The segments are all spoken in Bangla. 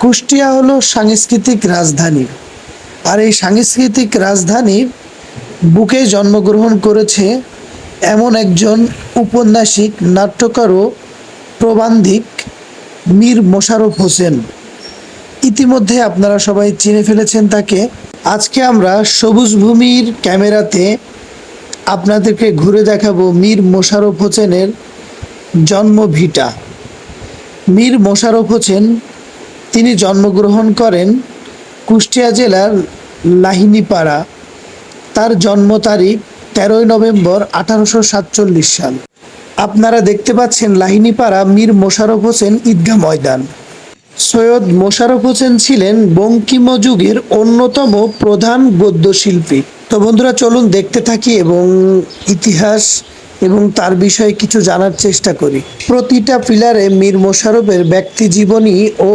কুষ্টিয়া হলো সাংস্কৃতিক রাজধানী। আর এই সাংস্কৃতিক রাজধানীর বুকে জন্মগ্রহণ করেছে এমন একজন উপন্যাসিক, নাট্যকার ও প্রবান্ধিক মীর মোশাররফ হোসেন। ইতিমধ্যে আপনারা সবাই চিনে ফেলেছেন তাকে। আজকে আমরা সবুজ ভূমির ক্যামেরাতে আপনাদেরকে ঘুরে দেখাবো মীর মোশারফ হোসেনের জন্মভিটা মীর মোশারফ হোসেন তিনি জন্মগ্রহণ করেন কুষ্টিয়া জেলার লাহিনীপাড়া। তার জন্ম তারিখ তেরোই নভেম্বর আঠারোশো সাতচল্লিশ সাল। আপনারা দেখতে পাচ্ছেন লাহিনীপাড়া মীর মোশারফ হোসেন ঈদগাহ ময়দান। সৈয়দ মোশারফ হোসেন ছিলেন বঙ্কিম যুগের অন্যতম প্রধান গদ্যশিল্পী। তো বন্ধুরা, চলুন দেখতে থাকি এবং ইতিহাস এবং তার বিষয়ে কিছু জানার চেষ্টা করি। প্রতিটা পিলারে মীর মোশারফের ব্যক্তি জীবনী ও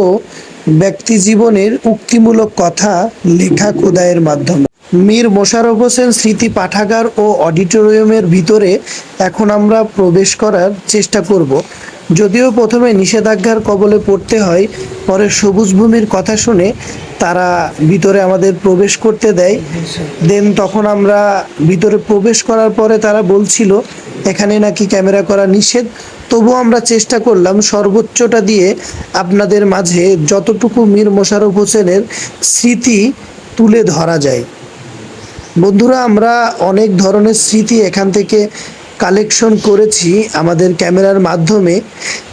ব্যক্তি জীবনের উক্তিমূলক কথা লেখা খোদাইয়ের মাধ্যমে। মীর মোশাররফ হোসেন স্মৃতি পাঠাগার ও অডিটোরিয়ামের ভিতরে এখন আমরা প্রবেশ করার চেষ্টা করব। যদিও প্রথমে নিষেধাজ্ঞার কবলে পড়তে হয়, পরে সবুজ ভূমির কথা শুনে তারা ভিতরে আমাদের প্রবেশ করতে দেয়। দেন তখন আমরা ভিতরে প্রবেশ করার পরে তারা বলছিল, এখানে নাকি ক্যামেরা করা নিষেধ। তবুও আমরা চেষ্টা করলাম সর্বোচ্চটা দিয়ে আপনাদের মাঝে যতটুকু মীর মোশাররফ হোসেনের স্মৃতি তুলে ধরা যায়। বন্ধুরা, আমরা অনেক ধরনের স্মৃতি এখান থেকে কালেকশন করেছি আমাদের ক্যামেরার মাধ্যমে।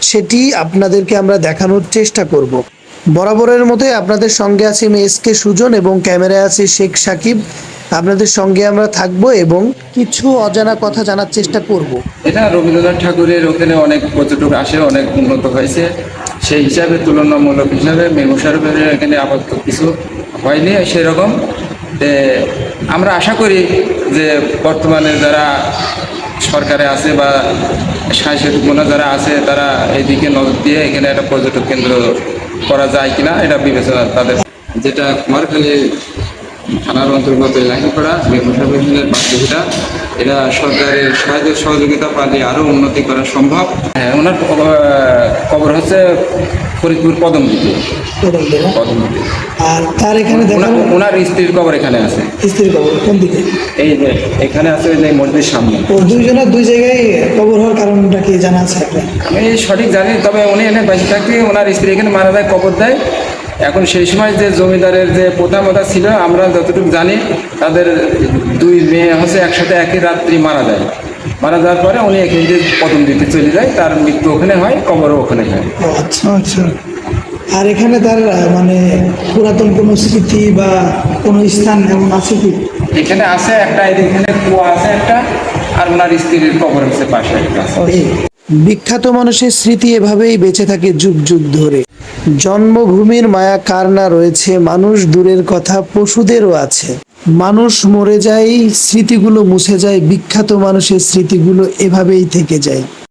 সেটি আপনাদেরকে আমরা দেখানোর চেষ্টা করব। বরাবরের মতোই আপনাদের সঙ্গে আছি আমি এস কে সুজন এবং ক্যামেরায় আছি শেখ সাকিব। আপনাদের সঙ্গে আমরা থাকব এবং কিছু অজানা কথা জানার চেষ্টা করব। এটা রবীন্দ্রনাথ ঠাকুরের ওখানে অনেক পর্যটক আসে, অনেক উন্নত হয়েছে। সেই হিসাবে তুলনামূলক হিসাবে মীর এখানে আপাতত কিছু হয়নি সেরকম। আমরা আশা করি যে বর্তমানে যারা সরকারে আছে বা সাংস্কৃতিক যারা আছে, তারা এইদিকে নজর দিয়ে এখানে একটা পর্যটক কেন্দ্র করা যায় কিনা, এটা বিবেচনা তাদের। যেটা কুমারখালী থানার অন্তর্গত লাহিপাড়া মেঘমশাবের বাস্তবিকটা এটা সরকারের সাহায্য সহযোগিতা পালে আরও উন্নতি করা সম্ভব। হ্যাঁ ওনার কবর হচ্ছে ফরিদপুর পদমদিতে পদমদিতে আর তার এখানে দেখানো ওনার- ওনার স্ত্রীর কবর এখানে আছে। স্ত্রীর কবর কোন দিকে? এই যে এখানে আছে ওই যে মসজিদের সামনে। ও দুইজনের দুই জায়গায় কবর হওয়ার কারণটা কি জানা আছে আমি সঠিক জানি তবে উনি এনে বেঁচে থাকতে ওনার স্ত্রী এখানে মারা যায় কবর দেয়। এখন সেই সময় যে জমিদারের যে প্রথা মতা ছিল আমরা যতটুকু জানি তাদের দুই মেয়ে হচ্ছে একসাথে একই রাত্রি মারা যায়। মারা যাওয়ার পরে উনি এখানে যে প্রথম দিতে চলে যায় তার মৃত্যু ওখানে হয় কবরও ওখানে হয়। আচ্ছা আচ্ছা। আর এখানে তার মানে পুরাতন কোনো স্মৃতি বা কোনো স্থান এমন আছে কি? এখানে আছে একটা এখানে কুয়া আছে একটা আর ওনার স্ত্রীর কবর হচ্ছে পাশে একটা আছে। বিখ্যাত মানুষের স্মৃতি এভাবেই বেঁচে থাকে যুগ যুগ ধরে। জন্মভূমির মায়া কার না রয়েছে, মানুষ দূরের কথা, পশুদেরও আছে। মানুষ মরে যায়, স্মৃতিগুলো মুছে যায়, বিখ্যাত মানুষের স্মৃতিগুলো এভাবেই থেকে যায়।